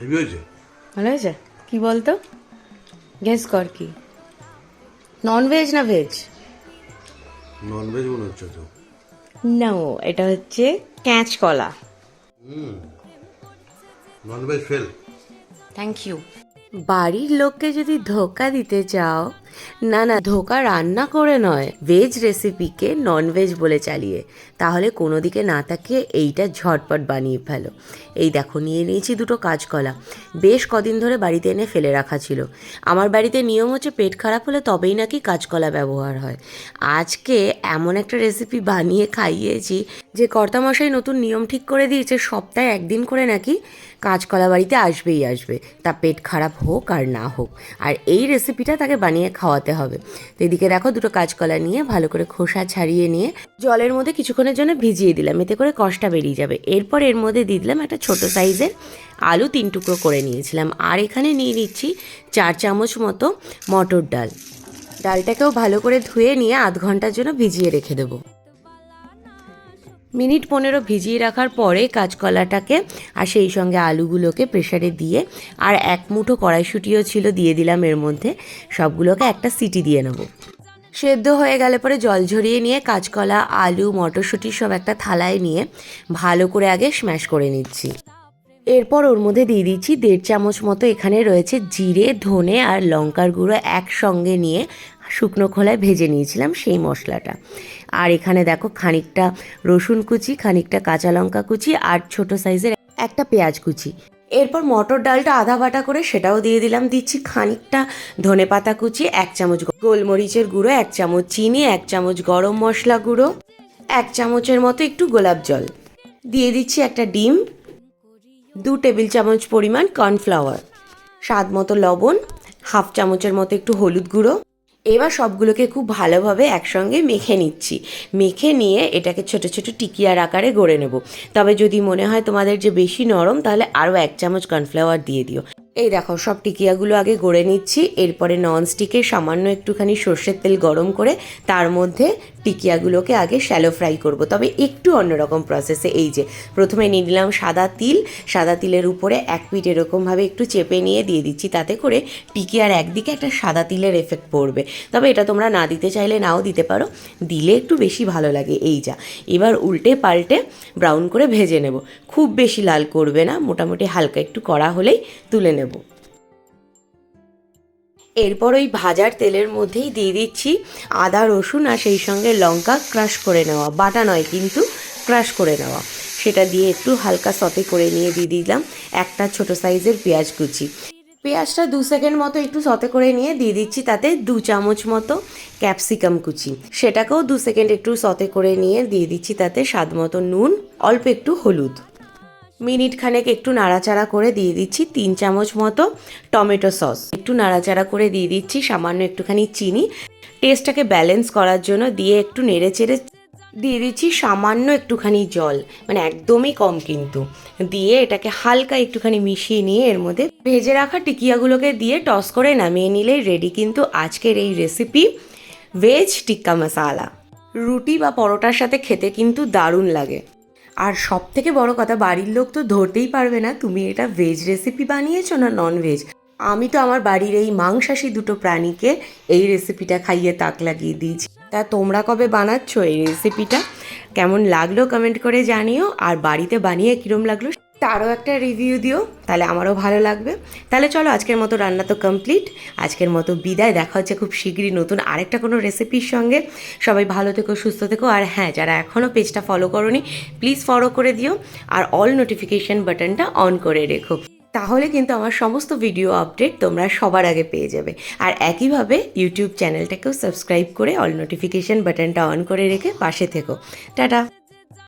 Heavy হয়েছে? ভালো হয়েছে? কি বলতো? গেস কর কি। নন ভেজ না ভেজ ননভেজ মনে হচ্ছে তো। না এটা হচ্ছে ক্যাঁচ কলা। ননভেজ ফেল থ্যাংক ইউ বাড়ির লোককে যদি ধোকা দিতে চাও না না, ধোকা রান্না করে নয়। ভেজ রেসিপিকে নন ভেজ বলে চালিয়ে। তাহলে কোনো দিকে না তাকিয়ে এইটা ঝটপট বানিয়ে ফেলো। এই দেখো, নিয়ে নিয়েছি দুটো কাঁচকলা। বেশ কদিন ধরে বাড়িতে এনে ফেলে রাখা ছিল। আমার বাড়িতে নিয়ম হচ্ছে পেট খারাপ হলে তবেই নাকি কাঁচকলা ব্যবহার হয়। আজকে এমন একটা রেসিপি বানিয়ে খাইয়েছি যে কর্তামশাই নতুন নিয়ম ঠিক করে দিয়েছে, সপ্তাহে একদিন করে নাকি কাঁচকলা বাড়িতে আসবেই আসবে। তা পেট খারাপ হোক আর না হোক। আর এই রেসিপিটা তাকে বানিয়ে খাওয়াতে হবে। তো এদিকে দেখো দুটো কাঁচকলা নিয়ে ভালো করে খোসা ছাড়িয়ে নিয়ে জলের মধ্যে কিছুক্ষণের জন্য ভিজিয়ে দিলাম। এতে করে কষটা বেরিয়ে যাবে। এরপর এর মধ্যে দিয়ে দিলাম একটা ছোট সাইজের আলু তিন টুকরো করে নিয়েছিলাম। আর এখানে নিয়ে নিচ্ছি চার চামচ মতো মটর ডাল। ডালটাকেও ভালো করে ধুয়ে নিয়ে আধ ঘণ্টার জন্য ভিজিয়ে রেখে দেবো। মিনিট পনেরো ভিজিয়ে রাখার পরে কাঁচকলাটাকে আর সেই সঙ্গে আলুগুলোকে প্রেসারে দিয়ে আর এক মুঠো কড়াইশুটিও ছিল দিয়ে দিলাম এর মধ্যে। সবগুলোকে একটা সিটি দিয়ে নেব। সেদ্ধ হয়ে গেলে পরে জল ঝরিয়ে নিয়ে কাঁচকলা, আলু, মটরশুঁটি সব একটা থালায় নিয়ে ভালো করে আগে স্ম্যাশ করে নিচ্ছি। এরপর ওর মধ্যে দিয়ে দিচ্ছি দেড় চামচ মতো এখানে রয়েছে জিরে, ধনে আর লঙ্কার গুঁড়ো একসঙ্গে নিয়ে শুকনো খোলায় ভেজে নিয়েছিলাম সেই মশলাটা। আর এখানে দেখো খানিকটা রসুন কুচি, খানিকটা কাঁচা লঙ্কা কুচি আর ছোট সাইজের একটা পেঁয়াজ কুচি। এরপর মটর ডালটা আধা বাটা করে সেটাও দিয়ে দিলাম। দিচ্ছি খানিকটা ধনে পাতা কুচি, এক চামচ গোলমরিচের গুঁড়ো, এক চামচ চিনি, এক চামচ গরম মশলা গুঁড়ো, এক চামচের মতো একটু গোলাপ জল। দিয়ে দিচ্ছি একটা ডিম, দু টেবিল চামচ পরিমাণ কর্নফ্লাওয়ার, স্বাদ মতো লবণ, হাফ চামচের মতো একটু হলুদ গুঁড়ো এবার সবগুলোকে খুব ভালোভাবে একসঙ্গে মেখে নিচ্ছি। মেখে নিয়ে এটাকে ছোট ছোট টিকিয়ার আকারে গড়ে নেব। তবে যদি মনে হয় তোমাদের যে বেশি নরম, তাহলে আরও এক চামচ কর্নফ্লাওয়ার দিয়ে দিও। এই দেখো, সব টিকিয়াগুলো আগে গড়ে নিচ্ছি। এরপরে নন ননস্টিকে সামান্য একটুখানি সর্ষের তেল গরম করে তার মধ্যে টিকিয়াগুলোকে আগে শ্যালো ফ্রাই করব। তবে একটু অন্যরকম প্রসেসে এই যে, প্রথমে নিয়ে নিলাম সাদা তিল। সাদা তিলের উপরে এক পিঠ এরকমভাবে একটু চেপে নিয়ে দিয়ে দিচ্ছি, তাতে করে টিকিয়ার একদিকে একটা সাদা তিলের এফেক্ট পড়বে। তবে এটা তোমরা না দিতে চাইলে নাও দিতে পারো। দিলে একটু বেশি ভালো লাগে এই যা। এবার উল্টে পাল্টে ব্রাউন করে ভেজে নেব। খুব বেশি লাল করবে না, মোটামুটি হালকা একটু কড়া হলেই তুলে নেব। এরপর ওই ভাজার তেলের মধ্যেই দিয়ে দিচ্ছি আদা, রসুন আর সেই সঙ্গে লঙ্কা ক্রাশ করে নেওয়া। বাটা নয়, কিন্তু ক্রাশ করে নেওয়া। সেটা দিয়ে একটু হালকা সতে করে নিয়ে দিয়ে দিলাম একটা ছোট সাইজের পেঁয়াজ কুচি। পেঁয়াজটা দু সেকেন্ড মতো একটু সতে করে নিয়ে দিয়ে দিচ্ছি তাতে দু চামচ মতো ক্যাপসিকাম কুচি। সেটাকেও দু সেকেন্ড একটু সতে করে নিয়ে দিয়ে দিচ্ছি তাতে স্বাদ মতো নুন, অল্প একটু হলুদ। মিনিট খানেক একটু নাড়াচাড়া করে দিয়ে দিচ্ছি তিন চামচ মতো টমেটো সস। একটু নাড়াচাড়া করে দিয়ে দিচ্ছি সামান্য একটুখানি চিনি। টেস্টটাকে ব্যালেন্স করার জন্য দিয়ে একটু নেড়ে চেড়ে দিয়ে দিচ্ছি সামান্য একটুখানি জল মানে একদমই কম কিন্তু। দিয়ে এটাকে হালকা একটুখানি মিশিয়ে নিয়ে এর মধ্যে ভেজে রাখা টিকিয়াগুলোকে দিয়ে টস করে নামিয়ে নিলেই রেডি কিন্তু আজকের এই রেসিপি ভেজ টিক্কা মশালা। রুটি বা পরোটার সাথে খেতে কিন্তু দারুণ লাগে। আর সব থেকে বড় কথা, বাড়ির লোক তো ধরতেই পারবে না তুমি এটা ভেজ রেসিপি বানিয়েছো না নন ভেজ আমি তো আমার বাড়ির এই মাংসাশী দুটো প্রাণীকে এই রেসিপিটা খাইয়ে তাক লাগিয়ে দিয়েছি। তা তোমরা কবে বানাচ্ছ এই রেসিপিটা কেমন লাগল কমেন্ট করে জানিও। আর বাড়িতে বানিয়ে কীরম লাগল তারও একটা রিভিউ দিও, তাহলে আমারও ভালো লাগবে। তাহলে চলো আজকের মতো রান্না তো কমপ্লিট আজকের মতো বিদায়। দেখা হচ্ছে খুব শীঘ্রই নতুন আরেকটা কোনো রেসিপির সঙ্গে। সবাই ভালো থেকো, সুস্থ থেকো। আর হ্যাঁ যারা এখনও পেজটা ফলো করোনি প্লিজ ফলো করে দিও। আর অল নোটিফিকেশন বাটনটা অন করে রেখো। তাহলে কিন্তু আমার সমস্ত ভিডিও আপডেট তোমরা সবার আগে পেয়ে যাবে। আর একইভাবে ইউটিউব চ্যানেলটাকেও সাবস্ক্রাইব করে অল নোটিফিকেশন বাটনটা অন করে রেখে পাশে থেকো। টাটা!